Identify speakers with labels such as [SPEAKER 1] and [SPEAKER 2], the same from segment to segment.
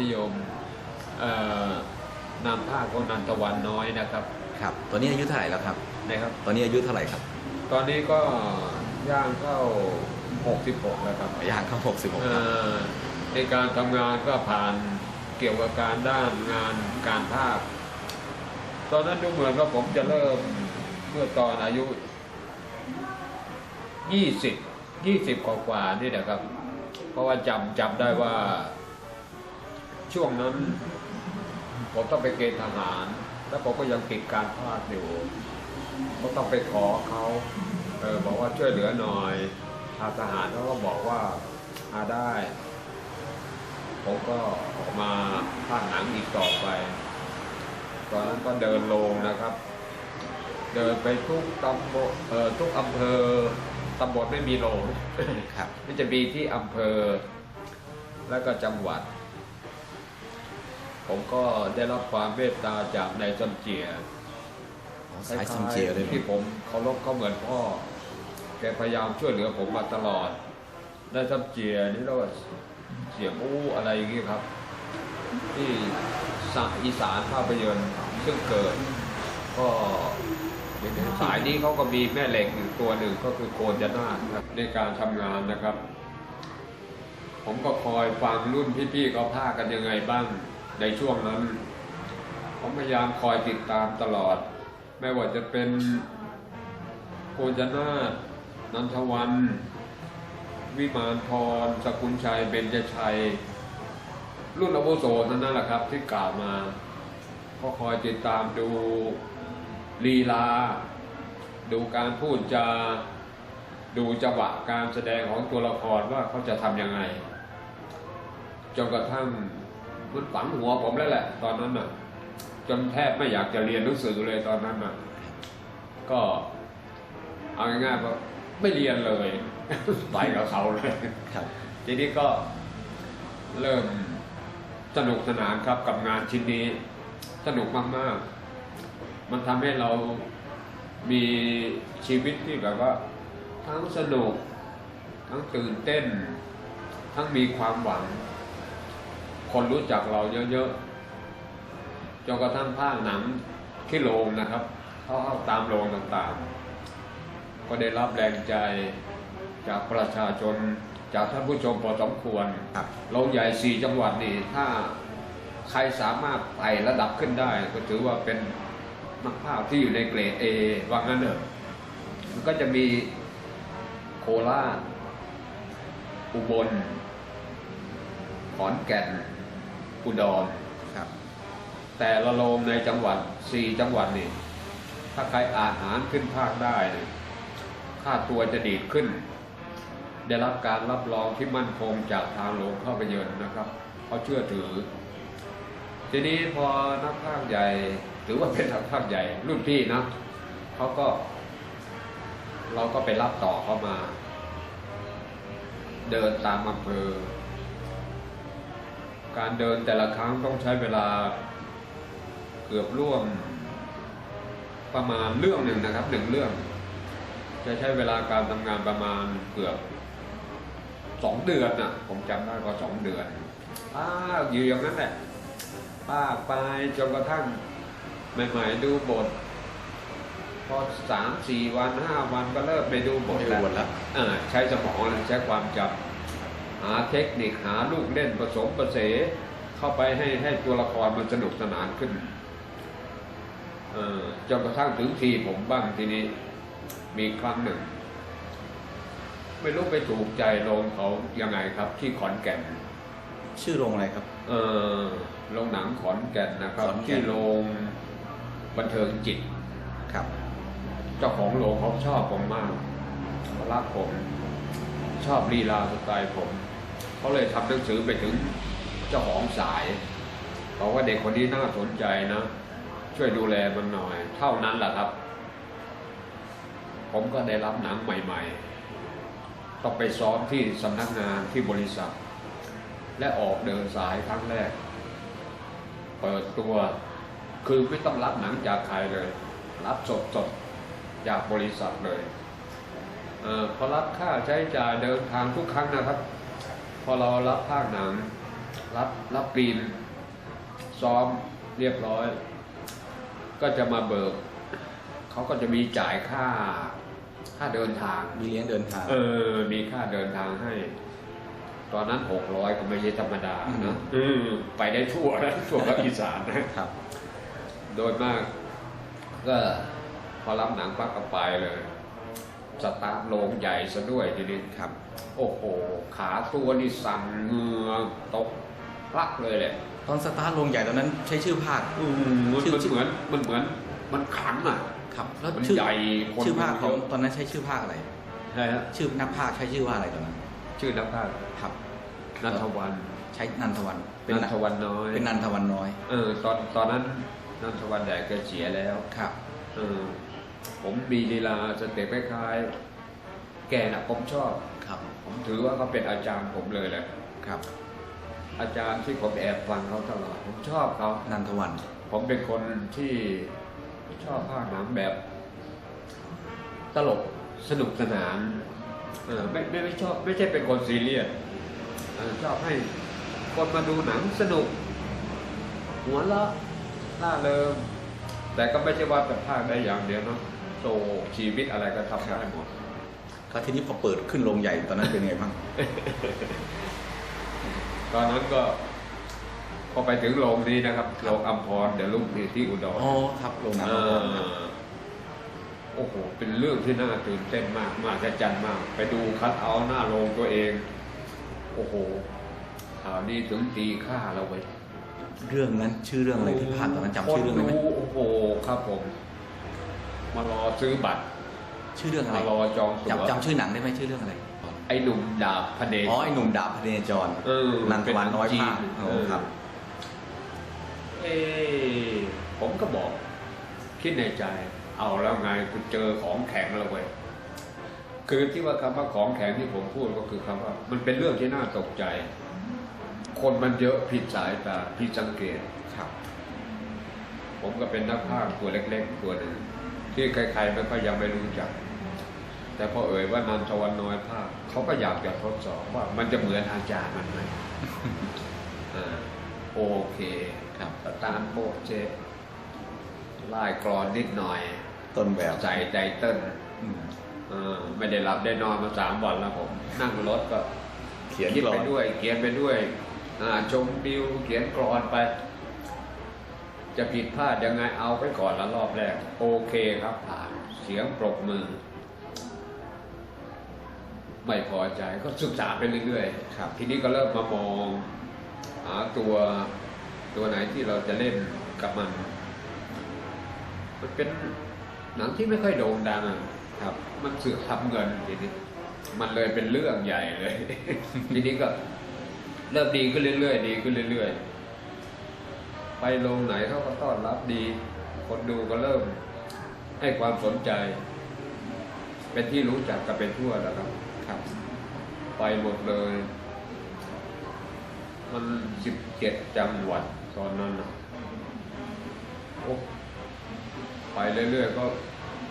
[SPEAKER 1] นิยมเอ่อนามภาคของนันทวันน้อยนะครับ
[SPEAKER 2] ครับ ตอนนี้อายุเท่าไหร่แล้วครับ
[SPEAKER 1] นะครับ
[SPEAKER 2] ตอนนี้อายุเท่าไหร่ครับ
[SPEAKER 1] ตอนนี้ก็ย่างเข้า 66 แล้วครับ
[SPEAKER 2] ย่างเข้า 66
[SPEAKER 1] เอ่
[SPEAKER 2] ครับ
[SPEAKER 1] อในการทำงานก็ผ่านเกี่ยวกับการด้านงานการภาคตอนนั้นดูเหมือนว่าผมจะเริ่มเมื่อตอนอายุ 20 20กว่าๆนี่แหละครับ เพราะว่าจำจำได้ว่า ช่วงนั้น ผมต้องไปเกณฑ์ทหาร แล้วผมก็ยังติดการภาคอยู่ก็ต้องไปขอเขาเออบอกว่าช่วยเหลือหน่อยทางทหารเขาก็บอกว่าอาได้ ผมก็ออกมาภาคหนังอีกต่อไป ตอนนั้นก็เดินลงนะครับ เดินไปทุกตำบลเอ่อทุกอำเภอตำบลไม่มีโรง
[SPEAKER 2] ครับ
[SPEAKER 1] มันจะมีที่อำเภอ แล้วก็จังหวัด ผมก็ได้รับความเมตตาจากนายจำเจีย
[SPEAKER 2] อ๋อสายซิมเจียเลยเหรอ
[SPEAKER 1] ที่ผมเคารพเขาเหมือนพ่อ แกพยายามช่วยเหลือผมมาตลอดนายจำเจียนี่เราเสียงอู้อะไรอย่างงี้ครับ ที่สะอีสานภาพยนตร์ซึ่งเกิด ก็สายนี้เขาก็มีแม่เหล็กอยู่ตัวหนึ่งก็คือโกนยนาถครับในการทำงานนะครับ ผมก็คอยฟังรุ่นพี่ๆเขาพาคกันยังไงบ้าง ในช่วงนั้น ผมพยายามคอยติดตามตลอด ไม่ว่าจะเป็นโกนยนานันทวัน วิมานพร สกุลชัย เบญจชัย รุ่นอาวุโสนั่นนั่นแหละครับที่กล่าวมา ก็คอยติดตามดูลีลา ดูการพูดจา ดูจังหวะการแสดงของตัวละครว่าเขาจะทำยังไงจนกระทั่ง มันฝังหัวผมแล้วแหละ ตอนนั้นน่ะ จนแทบไม่อยากจะเรียนหนังสือเลยตอนนั้นน่ะ ก็เอาง่ายๆว่าไม่เรียนเลยไปกับเขาเลย
[SPEAKER 2] ครับ
[SPEAKER 1] ทีนี้ก็เริ่มสนุกสนานครับกับงานชิ้นนี้ สนุกมากๆ มันทำให้เรามีชีวิตที่แบบว่า ทั้งสนุก ทั้งตื่นเต้น ทั้งมีความหวัง คนรู้จักเราเยอะๆจนกระทั่งภาคหนังที่โรงนะครับเข้าเข้าตามโรงต่างๆ ก็ได้รับแรงใจจากประชาชนจากท่านผู้ชมพอสมควร
[SPEAKER 2] ครับ
[SPEAKER 1] โรงใหญ่สี่จังหวัดนี่ถ้าใครสามารถไต่ระดับขึ้นได้ ก็ถือว่าเป็นนักภาพที่อยู่ในเกรดเอว่างั้นเถอะมันก็จะมีโคราชอุบลขอนแก่น อุดร
[SPEAKER 2] ครับ
[SPEAKER 1] แต่ละโรงในจังหวัดสี่จังหวัดนี่ถ้าใครอาหารขึ้นภาคได้เนี่ยค่าตัวจะดีดขึ้น ได้รับการรับรองที่มั่นคงจากทางโรงภาพยนตร์นะครับเขาเชื่อถือ ทีนี้พอนักภาคใหญ่ถือว่าเป็นนักภาคใหญ่รุ่นพี่นะเขาก็ เราก็ไปรับต่อเข้ามา เดินตามอำเภอ การเดินแต่ละครั้งต้องใช้เวลาเกือบร่วมประมาณเรื่องหนึ่งนะครับหนึ่งเรื่อง จะใช้เวลาการทำงานประมาณเกือบสองเดือนน่ะ ผมจำได้ก็สองเดือนป้าอยู่อย่างนั้นแหละป้าไปจนกระทั่งใหม่ๆดูบท พอสามสี่วันห้าวันก็เริ่มไปดูบท
[SPEAKER 2] ไม่
[SPEAKER 1] แล้ว
[SPEAKER 2] ดูบทแล้ว
[SPEAKER 1] เอ่อใช้สมองใช้ความจำ หาเทคนิคหาลูกเล่นผสมประเสเข้าไปให้ให้ตัวละครมันสนุกสนานขึ้นเอ่อจนกระทั่งถึงทีผมบ้างทีนี้ มีครั้งหนึ่ง ไม่รู้ไปถูกใจโรงเขายังไงครับ ที่ขอนแก่น
[SPEAKER 2] ชื่อโรงอะไรครับ
[SPEAKER 1] เออโรงหนังขอนแก่นนะครับ
[SPEAKER 2] ขอนแก่น
[SPEAKER 1] ที่โรงบันเทิงจิต
[SPEAKER 2] ครับ
[SPEAKER 1] เจ้าของโรงเขาชอบผมมากเขารักผม ชอบลีลาสไตล์ผม เขาเลยทำหนังสือไปถึงเจ้าของสายบอกว่าเด็กคนนี้น่าสนใจนะ ช่วยดูแลมันหน่อย เท่านั้นแหละครับ ผมก็ได้รับหนังใหม่ๆต้องไปซ้อมที่สำนักงานที่บริษัท และออกเดินสายครั้งแรก เปิดตัวคือไม่ต้องรับหนังจากใครเลย รับสดสดๆจากบริษัทเลยเออพอรับค่าใช้จ่ายเดินทางทุกครั้งนะครับ พอเรารับภาคหนัง รับรับปีน ซ้อมเรียบร้อย ก็จะมาเบิก เขาก็จะมีจ่ายค่า ค่าเดินทาง
[SPEAKER 2] มีเลี้ยงเดินทาง
[SPEAKER 1] เออ มีค่าเดินทางให้ ตอนนั้นหกร้อยก็ไม่ใช่ธรรมดา
[SPEAKER 2] อื
[SPEAKER 1] นะ
[SPEAKER 2] ม
[SPEAKER 1] เออไปได้ทั่วนะทั่วภาคอีสานนะ
[SPEAKER 2] ครับ
[SPEAKER 1] โดยมาก ก็พอรับหนังปักก็ไปเลย สตาร์ทโรงใหญ่ซะด้วยทีนี้
[SPEAKER 2] ครับ
[SPEAKER 1] โอ้โห ขาตัวนี่สั่นเหงือตกลักเลยแหละ
[SPEAKER 2] ตอนสตาร์ทโรงใหญ่ตอนนั้น ใช้ชื่อภาค
[SPEAKER 1] อืมมัน
[SPEAKER 2] ชื่อ
[SPEAKER 1] มันเหมือนมันเหมือนมันขันอะ
[SPEAKER 2] ครับ แล้ว
[SPEAKER 1] มัน
[SPEAKER 2] ชื่อ
[SPEAKER 1] ใหญ่คน
[SPEAKER 2] ชื่อภาคของ
[SPEAKER 1] เยอะ
[SPEAKER 2] ตอนนั้นใช้ชื่อภาคอะไร
[SPEAKER 1] ใช่ฮะ
[SPEAKER 2] ชื่อนักภาคใช้ชื่อว่าอะไรตอนนั้น
[SPEAKER 1] ชื่อนักภาค
[SPEAKER 2] ครับ
[SPEAKER 1] นัทวัน
[SPEAKER 2] ใช้นันทวัน
[SPEAKER 1] นัทวันน้อย
[SPEAKER 2] เป็นนันทวันน้อย
[SPEAKER 1] เออ ตอนตอนนั้นนัทวันใหญ่ก็เสียแล้ว
[SPEAKER 2] ครับ
[SPEAKER 1] เออ ผมมีลีลาสเต็ปคล้ายๆแกน่ะผมชอบ
[SPEAKER 2] ครับ
[SPEAKER 1] ผมถือว่าเขาเป็นอาจารย์ผมเลยแหละ
[SPEAKER 2] ครับ
[SPEAKER 1] อาจารย์ที่ผมแอบฟังเขาตลอดผมชอบเขา
[SPEAKER 2] นันทวัน
[SPEAKER 1] ผมเป็นคนที่ชอบภาคหนังแบบ ตลกสนุกสนานเออไม่ไม่ไม่ชอบ ไม่ใช่เป็นคนซีเรียสเออชอบให้คนมาดูหนังสนุก หัวเราะล่าเริง แต่ก็ไม่ใช่ว่าแต่ภาคได้อย่างเดียวเนาะโซชีวิตอะไรก็ทำได้หมด
[SPEAKER 2] ก็ทีนี้พอเปิดขึ้นโรงใหญ่ตอนนั้นเป็นไงบ้าง
[SPEAKER 1] ตอนนั้นก็พอไปถึงโรงนี้นะครับโรงอัมพรเดี๋ยวลุกนี่ที่อุดร
[SPEAKER 2] อ๋อครับโรงหนัง
[SPEAKER 1] เอ
[SPEAKER 2] โร
[SPEAKER 1] อง
[SPEAKER 2] หนัง
[SPEAKER 1] โอ้โหเป็นเรื่องที่น่าตื่นเต้นมากมากจันมาก ไปดูคัดเอาท์หน้าโรงตัวเอง โอ้โหข่าวนี้ถึงตีค่าเราไว้ย
[SPEAKER 2] เรื่องนั้นชื่อเรื่องอะไรที่ภาคตอนนั้นจำชื่อเรื่องได้ไหม
[SPEAKER 1] คนดูโอ้โหครับผมมารอซื้อบัตร
[SPEAKER 2] ชื่อเรื่องอะไร
[SPEAKER 1] มารอจองตั๋ว
[SPEAKER 2] จำจำชื่อหนังได้ไหมชื่อเรื่องอะไร
[SPEAKER 1] ไอ้หนุ่มดาบพเนจ
[SPEAKER 2] อ๋อไอ้หนุ่มดาบพเนจร
[SPEAKER 1] เออ
[SPEAKER 2] นันทวันน้อย
[SPEAKER 1] เป็นหนั
[SPEAKER 2] ภางค
[SPEAKER 1] จีน
[SPEAKER 2] โอ้
[SPEAKER 1] เออ
[SPEAKER 2] ครับ
[SPEAKER 1] เอ้ผมก็บอก คิดในใจ เอาแล้วไงกูเจอของแข็งแล้วเว้ยคือที่ว่าคำว่าของแข็งที่ผมพูดก็คือคำว่า มันเป็นเรื่องที่น่าตกใจ คนมันเยอะผิดสายตาผิดสังเกต
[SPEAKER 2] ครับ
[SPEAKER 1] ผมก็เป็นนักพากย์ตัวเล็กๆตัวหนึ่งที่ใครๆไม่ค่อยยังไม่รู้จัก แต่พอเอ่ยว่านันทวันน้อยภาคเขาก็อยากจะทดสอบว่ามันจะเหมือนอาจารย์มันไหมอ่าโอเค
[SPEAKER 2] ครับ
[SPEAKER 1] สตาร์ทโปะเจไล่กรอนนิดหน่อย
[SPEAKER 2] ต้นแบบ
[SPEAKER 1] ใส่ใจเต้น
[SPEAKER 2] อืม
[SPEAKER 1] เออไม่ได้หลับได้นอนมาสามวันแล้วผม นั่งรถก็
[SPEAKER 2] เขียน
[SPEAKER 1] คิด
[SPEAKER 2] กลอ
[SPEAKER 1] ไป
[SPEAKER 2] น
[SPEAKER 1] ด้วย เขียนไปด้วยอ่า ชมวิวเขียนกรอนไป จะผิดพลาดยังไงเอาไปก่อนละรอบแรก โอเคครับผ่านเสียงปรบมือ ไม่พอใจก็ศึกษาไปเรื่อยๆ
[SPEAKER 2] ครับ
[SPEAKER 1] ทีนี้ก็เริ่มมามองหาตัวตัวไหนที่เราจะเล่นกับมัน มันเป็นหนังที่ไม่ค่อยโด่งดังอะ
[SPEAKER 2] ครับ
[SPEAKER 1] มันเสือกทำเงินทีนี้มันเลยเป็นเรื่องใหญ่เลย ทีนี้ก็ เริ่มดีขึ้นเรื่อยๆ ดีขึ้นเรื่อยๆ ไปลงไหนเขาก็ต้อนรับดี คนดูก็เริ่มให้ความสนใจ เป็นที่รู้จักกันเป็นทั่วแล้วครับ
[SPEAKER 2] ครับ
[SPEAKER 1] ไปหมดเลย มันสิบเจ็ดจังหวัดตอนนั้นนะโอ้ไปเรื่อยๆ ก็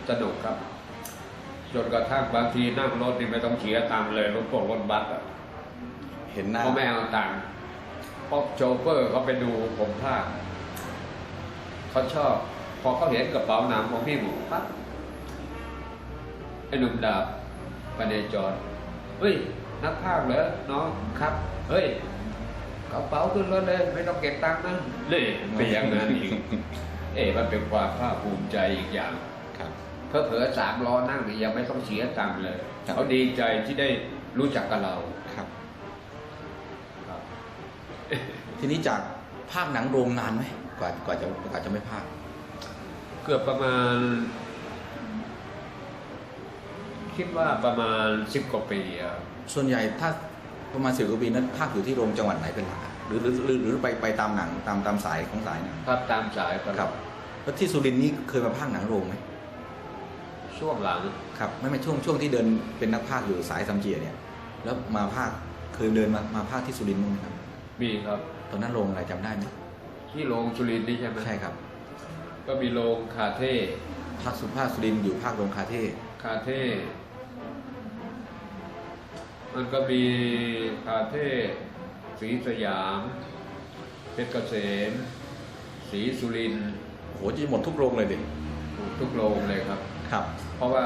[SPEAKER 1] สนุกครับ จนกระทั่งบางทีนั่งรถนี่ไม่ต้องเสียตังค์เลยรถพวกรถบัสอะ
[SPEAKER 2] ห็นหน้า
[SPEAKER 1] เขาไม่เอาตังค์เพราะโชเฟอร์เขาไปดูผมภาคเขาชอบ พอเขาเห็นกระเป๋าหนังของพี่หมูปั๊บไอ้หนุ่มดาบปเนจรเฮ้ย นักภาคเหรอน้องครับ เฮ้ยกระเป๋าขึ้นรถเลยไม่ต้องเก็บตังค์นะนี่เป็นอย่างนั้นอีกเอ๊ะมันเป็นความภาคภูมิใจอีกอย่าง
[SPEAKER 2] ครับ
[SPEAKER 1] เพอเผลอๆสามล้อนั่งนี่ยังไม่ต้องเสียตังค์เลย
[SPEAKER 2] ครับ
[SPEAKER 1] เขาดีใจที่ได้รู้จักกับเรา
[SPEAKER 2] ครับ
[SPEAKER 1] ครับ
[SPEAKER 2] ทีนี้จากภาคหนังโรงนานไหมกว่ากว่าจะกว่าจะไม่ภาค
[SPEAKER 1] เกือบประมาณ คิดว่าประมาณสิบกว่าปีอะ
[SPEAKER 2] ส่วนใหญ่ถ้าประมาณสิบกว่าปีนั้นภาคอยู่ที่โรงจังหวัดไหนเป็นหลักอะหรือหรือหรือหรือไปไปตามหนังตามตามสายของสายหนัง
[SPEAKER 1] ครับตามสายตล
[SPEAKER 2] ครั
[SPEAKER 1] อบด
[SPEAKER 2] แล้วที่สุรินทร์นี่เคยมาภาคหนังโรงไหม
[SPEAKER 1] ช่วงหลัง
[SPEAKER 2] ครับไม่ไม่ช่วงช่วงที่เดินเป็นนักภาคอยู่สายซัมเจียเนี่ย แล้วมาภาคเคยเดินมามาภาคที่สุรินทร์มั้างไหมครับ
[SPEAKER 1] มีครับ
[SPEAKER 2] ตอนนั้นโรงอะไรจำได้ไหม
[SPEAKER 1] ที่โรงสุรินทร์นี่ใช่ไหม
[SPEAKER 2] ใช่ครับ
[SPEAKER 1] ก็มีโรงคาเท่
[SPEAKER 2] ภาคสุภาคสุรินทร์อยู่ภาคโรงคาเท่
[SPEAKER 1] คาเท่มันก็มีคาเท่ศรีสยามเพชรเกษมศรีสุรินทร์
[SPEAKER 2] โอ้โหจะหมดทุกโรงเลยดิ
[SPEAKER 1] ทุกโรงเลยครับ
[SPEAKER 2] ครับ
[SPEAKER 1] เพราะว่า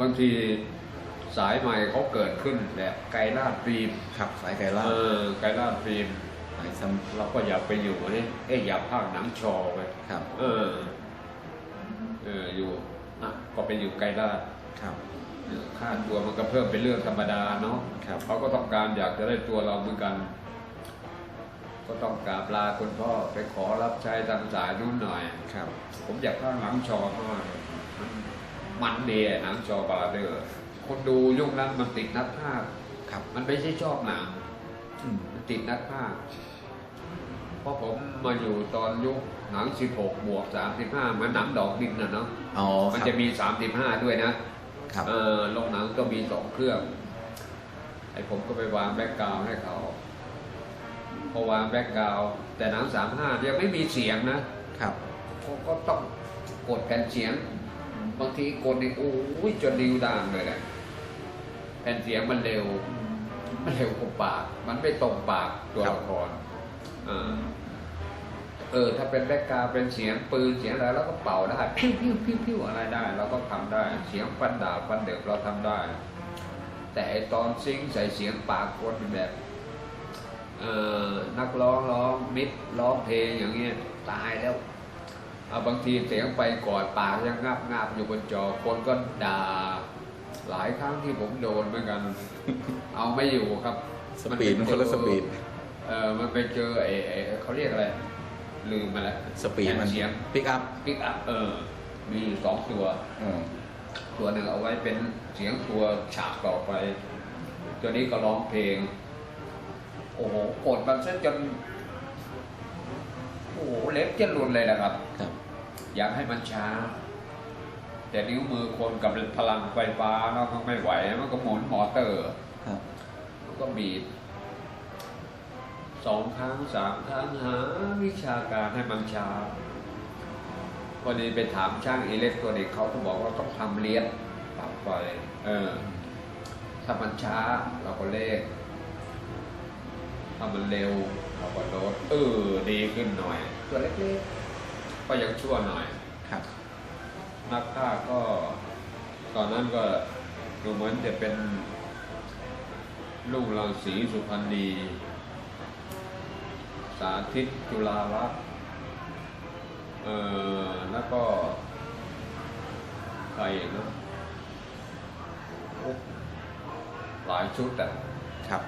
[SPEAKER 1] บางทีสายใหม่เขาเกิดขึ้นแบบไกลลาดฟิล์ม
[SPEAKER 2] ครับ สายไก่ล่า
[SPEAKER 1] เออไกลลาดฟิล์ม
[SPEAKER 2] สายซัม
[SPEAKER 1] เราก็อยากไปอยู่นี่เอ๊ะอยากภาคหนังชอไป
[SPEAKER 2] ครับ
[SPEAKER 1] เออเอออยู่อะก็ไปอยู่ไกลลาด
[SPEAKER 2] ครับ
[SPEAKER 1] เออค่าตัวมันก็เพิ่มเป็นเรื่องธรรมดาเนาะ
[SPEAKER 2] ครับ
[SPEAKER 1] เขาก็ต้องการอยากจะได้ตัวเราเหมือนกัน ก็ต้องกราบลาคุณพ่อไปขอรับใช้ทางสายนู้นหน่อย
[SPEAKER 2] ครับ
[SPEAKER 1] ผมอยากภาคหนังชอมากมันมันดีอะหนังชอบาราเดอร์คนดูยุคนั้นมันติดนักภาค
[SPEAKER 2] ครับ
[SPEAKER 1] มันไม่ใช่ชอบหนัง
[SPEAKER 2] อืม
[SPEAKER 1] มันติดนักภาค เพราะผมมาอยู่ตอนยุคหนัง 16 บวก 35เหมือนหนังดอกดินนะเนาะ
[SPEAKER 2] อ๋อ
[SPEAKER 1] มัน
[SPEAKER 2] ครับ
[SPEAKER 1] จะมี 35 ด้วยนะ
[SPEAKER 2] ครับ
[SPEAKER 1] เออโรงหนังก็มีสองเครื่อง ไอ้ผมก็ไปวางแบ็กกราวด์ให้เขา พอวางแบ็กกราวด์แต่หนัง 35ยังไม่มีเสียงนะ
[SPEAKER 2] ครับ
[SPEAKER 1] ก็ก็ต้องกดแผ่นเสียง บางทีกดนี่โอ้ยจนนิ้วด่างเลยแหละแผ่นเสียงมันเร็ว มันเร็วกว่าปาก มันไม่ตรงปากตัวละคร เออเออ ถ้าเป็นแบ็กกราวเป็นเสียงปืนเสียงอะไรเราก็เป่าได้พิ้วพิ้วพิ้วพิ้วอะไรได้ เราก็ทำได้ เสียงฟันดาบฟันเด็บเราทำได้ แต่ไอตอนซิงใส่เสียงปากคนแบบเออนักร้องร้องมิดร้องเพลงอย่างเงี้ยตายแล้วเอาบางทีเสียงไปกอดปากยังงับงับอยู่บนจอคนก็ด่าหลายครั้งที่ผมโดนเหมือนกัน เอาไม่อยู่ครับ
[SPEAKER 2] สปีดมันคนละสปีด
[SPEAKER 1] เออมันไปเจอไอ้ไอ้เขาเรียกอะไร ลืมมาแล้ว
[SPEAKER 2] สปีดมัน
[SPEAKER 1] เสียง
[SPEAKER 2] ปิกอัพ
[SPEAKER 1] ปิกอัพเออ มีอยู่สองตัว
[SPEAKER 2] อืม
[SPEAKER 1] ตัวหนึ่งเอาไว้เป็นเสียงตัวฉากต่อไป ตัวนี้ก็ร้องเพลง โอ้โหกดมันซะจน โอ้โหเล็บจะหลุดเลยนะครับ
[SPEAKER 2] ครับ
[SPEAKER 1] อยากให้มันช้า แต่นิ้วมือคนกับพลังไฟฟ้าเราก็ไม่ไหว มันก็หมุนมอเตอร์
[SPEAKER 2] ครับ
[SPEAKER 1] มันก็บีบ สองครั้งสามครั้งหาวิชาการให้มันช้าพอดีไปถามช่างอิเล็กทรอนิกส์เขาก็บอกว่าต้องทำเลียนปรับไฟเออ ถ้ามันช้าเราก็เลขถ้ามันเร็วเราก็ลดเออดีขึ้นหน่อย ตัวเล็กๆก็ยังชั่วหน่อย
[SPEAKER 2] ครับ
[SPEAKER 1] นักฆ่าก็ ตอนนั้นก็ดูเหมือนจะเป็นลูกรังสีสุพรรณี สาธิตจุฬารัตน์เอ่อแล้วก็ใครอีกเนอะโอ้หลายชุดแต่
[SPEAKER 2] ครับ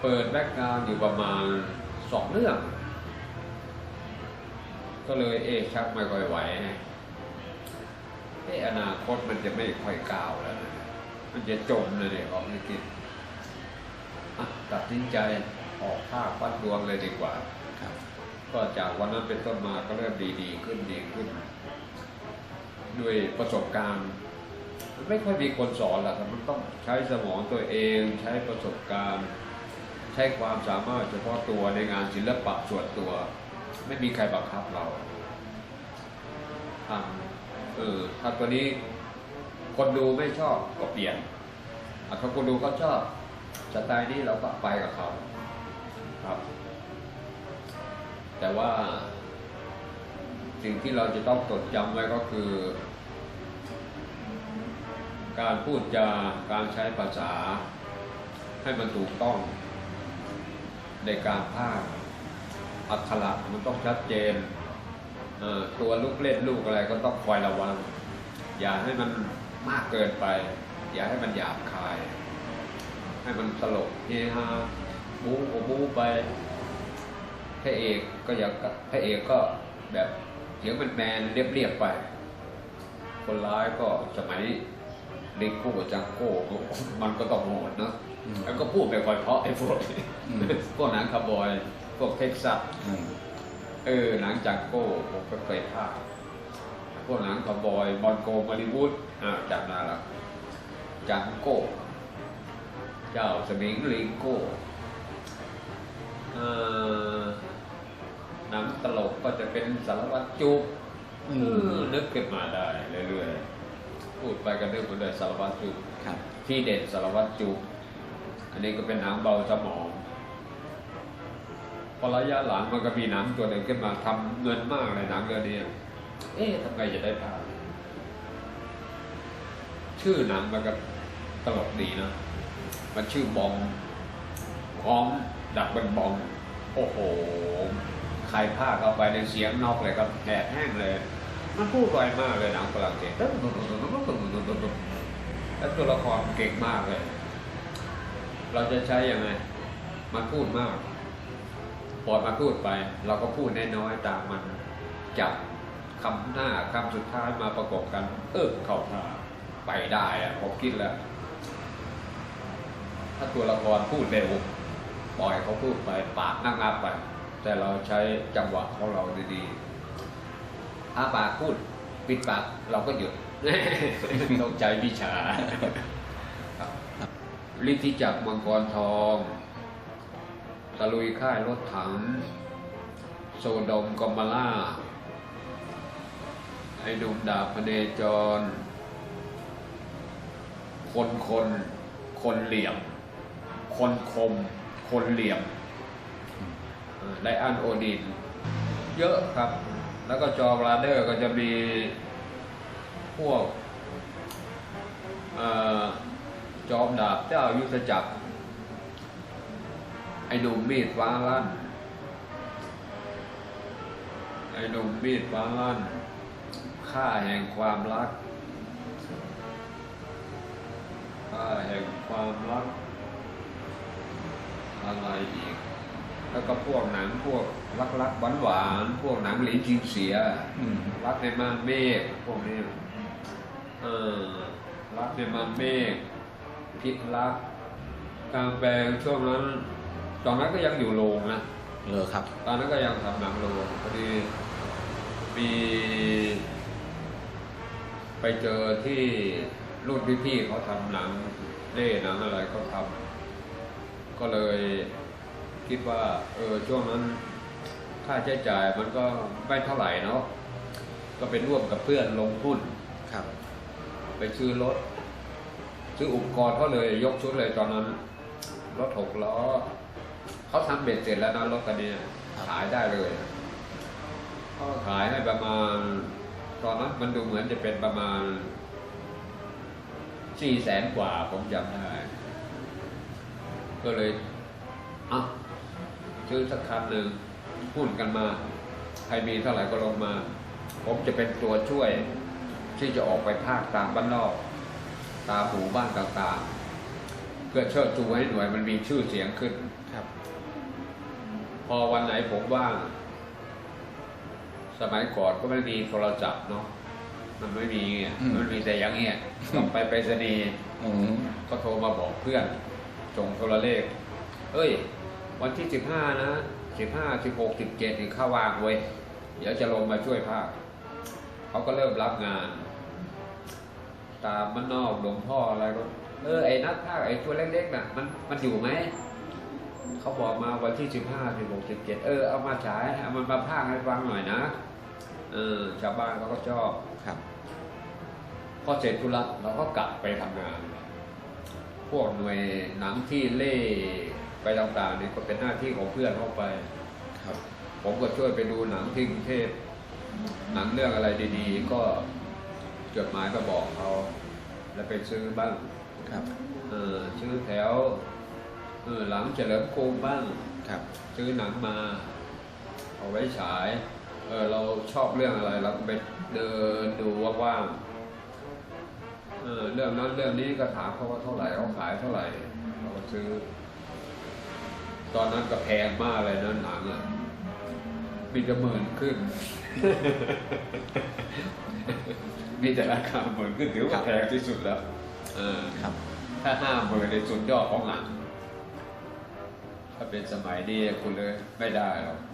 [SPEAKER 1] เปิดแบ็กกราวด์อยู่ประมาณสองเรื่อง ก็เลยเอะชักไม่ค่อยไหวเอะอนาคตมันจะไม่ค่อยก้าวแล้วนะมันจะจมเลยเนี่ยออกไม่กินอะตัดสินใจ ออกภาควัดดวงเลยดีกว่า
[SPEAKER 2] ครับ
[SPEAKER 1] ก็จากวันนั้นเป็นต้นมาก็เริ่มดีดีๆ ขึ้นดีขึ้น ด้วยประสบการณ์มันไม่ค่อยมีคนสอนหรอกครับมันต้องใช้สมองตัวเองใช้ประสบการณ์ ใช้ความสามารถเฉพาะตัวในงานศิลปะส่วนตัว ไม่มีใครบังคับเราทำเออถ้าตัวนี้คนดูไม่ชอบก็เปลี่ยนอะถ้าคนดูเขาชอบสไตล์นี้เราก็ไปกับเขา ครับ แต่ว่า สิ่งที่เราจะต้องจดจำไว้ก็คือ การพูดจาการใช้ภาษา ให้มันถูกต้อง ในการพากย์อักขระมันต้องชัดเจนตัวลูกเล่นลูกอะไรก็ต้องคอยระวัง อย่าให้มันมากเกินไป อย่าให้มันหยาบคาย ให้มันตลกเฮฮา บู๊โอบู๊ไปพระเอกก็อยากพระเอกก็แบบเสียงมันแมนๆเรียบๆไป คนร้ายก็สมัยเด็กโก้จังโก้มันก็ต้องโหดเนอะ
[SPEAKER 2] อืม
[SPEAKER 1] แล้วก็พูดไม่ค่อยเพราะไอ้พวกนี้
[SPEAKER 2] อืม
[SPEAKER 1] พวกหนังคาร์บอยพวกเท็กซัส
[SPEAKER 2] อืม
[SPEAKER 1] เออหนังจังโก้ผมก็เคยภาคพวกหนังคาร์บอยบอลโกมาริวูดอ่าจำได้ละจังโก้ เจ้าสมิงลิงโก้เอ่อ หนังตลกก็จะเป็นสารวัตรจูบ
[SPEAKER 2] อื
[SPEAKER 1] เอ
[SPEAKER 2] ม
[SPEAKER 1] อนึกขึ้นมาได้เรื่อยๆพูดไปก็นึกมาเลยสารวัตรจูบ
[SPEAKER 2] ครับ
[SPEAKER 1] ที่เด็ดสารวัตรจูบอันนี้ก็เป็นหนังเบาสมองพอระยะหลังมันก็มีหนังตัวหนึ่งขึ้นมาทำเงินมากเลยหนังเรื่องนี้เอ๊ะทำไงจะได้ภาพชื่อหนังมันก็ตลกดีนะ มันชื่อบองพร้อม ดักเป็นบองโอ้โหใครภาคเอาไปในเสียงนอกเลยครับแหบแห้งเลย มันพูดไวมากเลยหนังฝรั่งเศสแล้วตัวละครเก่งมากเลย เราจะใช้ยังไง มันพูดมากปล่อยมาพูดไป เราก็พูดน้อยๆตามมันจับคำหน้าคำสุดท้ายมาประกบกัน เออเข้าท่าไปได้อะผมคิดแล้ว ถ้าตัวละครพูดเร็ว ปล่อยเขาพูดไปปากนั่งอับไป แต่เราใช้จังหวะของเราดีๆอาปากพูดปิดปากเราก็หยุดต้องใจวิชาครับฤทธิจักมังกรทอง ตะลุยค่ายรถถัง โซดมกอมาล่า ไอ้หนุ่มดาบพเนจร คนคน คนเหลี่ยม คนคม คนเหลี่ยมไดอันโอดิน เยอะครับ แล้วก็จอราเดอร์ก็จะมีพวกอจอมดาบเจ้ายุทธจักร ไอ้หนุ่มมีดฟ้าลั่น ไอ้หนุ่มมีดฟ้าลั่นค่าแห่งความรักค่าแห่งความรัก อะไรอีก แล้วก็พวกหนังพวกรักรักหวานหวานๆพวกหนังหลินจิงเสีย
[SPEAKER 2] อืม
[SPEAKER 1] รักในม่านเมฆพวกนี้เออรักในม่านเมฆพิษรักกลางแปลงช่วงนั้นตอนนั้นก็ยังอยู่โรงนะ
[SPEAKER 2] เลยครับ
[SPEAKER 1] ตอนนั้นก็ยังทำหนังโรงพอดีมีไปเจอที่รุ่นพี่ๆเขาทำหนังเล่หนังอะไรเขาทำ ก็เลยคิดว่าเออช่วงนั้นค่าใช้จ่ายมันก็ไม่เท่าไหร่เนาะก็ไปร่วมกับเพื่อนลงทุน
[SPEAKER 2] ครับ
[SPEAKER 1] ไปซื้อรถ ซื้ออุปกรณ์เขาเลยยกชุดเลยตอนนั้นรถหกล้อเขาทำเบ็ดเสร็จแล้วนะรถคันนี้ขายได้เลยเขาขายให้ประมาณ ตอนนั้นมันดูเหมือนจะเป็นประมาณสี่แสนกว่าผมจำได้ ก็เลยอะซื้อสักคันหนึ่งพูดกันมา ใครมีเท่าไหร่ก็ลงมา ผมจะเป็นตัวช่วย ที่จะออกไปภาคตามบ้านนอก ตามหมู่บ้านต่างๆ เพื่อเชิดชูให้หน่วยมันมีชื่อเสียงขึ้น
[SPEAKER 2] ครับ
[SPEAKER 1] พอวันไหนผมว่าง สมัยก่อนก็ไม่มีโทรศัพท์เนาะมันไม่มีไง
[SPEAKER 2] อืม
[SPEAKER 1] มันมีแต่อย่างเงี้ยต้องไปไปรษณีย์
[SPEAKER 2] อืม
[SPEAKER 1] ก็โทรมาบอกเพื่อน ส่งโทรเลข เอ้ย วันที่สิบห้านะสิบห้าสิบหกสิบเจ็ดนี่เข้าว่างเว้ยเดี๋ยวจะลงมาช่วยภาคเขาก็เริ่มรับงาน ตามมันนอกหลวงพ่ออะไรก็เออไอ้นักภาคไอ้ตัวเล็กๆน่ะมันมันอยู่ไหมเขาบอกมาวันที่สิบห้าสิบหกสิบเจ็ดเออเอามาฉายเอามันมาภาคให้ฟังหน่อยนะเออชาวบ้านเขาก็ชอบ
[SPEAKER 2] ครับ
[SPEAKER 1] พอเสร็จธุระเราก็กลับไปทำงาน พวกหน่วยหนังที่เล่ไปต่างๆนี่ก็เป็นหน้าที่ของเพื่อนเข้าไป
[SPEAKER 2] ครับ
[SPEAKER 1] ผมก็ช่วยไปดูหนังที่กรุงเทพหนังเรื่องอะไรดีๆ ก็จดหมายมาบอกเขาแล้วไปซื้อบ้าง
[SPEAKER 2] ครับ
[SPEAKER 1] เออซื้อแถวเออหลังเฉลิมกรุงบ้าง
[SPEAKER 2] ครับ
[SPEAKER 1] ซื้อหนังมา เอาไว้ฉายเออเราชอบเรื่องอะไรเราก็ไปเดินดูว่างๆเออเรื่องนั้นเรื่องนี้ก็ถามเขาว่าเท่าไหร่เขาขายเท่าไหร่เราก็ซื้อ ตอนนั้นก็แพงมากเลยนะหนังอะมีแต่หมื่นขึ้น มีแต่ราคาหมื่นขึ้นถือว่าแพงที่สุดแล้วเออ
[SPEAKER 2] ครับ
[SPEAKER 1] ถ้าห้าหมื่นในสุดยอดของหนังถ้าเป็นสมัยนี้คุณเลยไม่ได้หรอก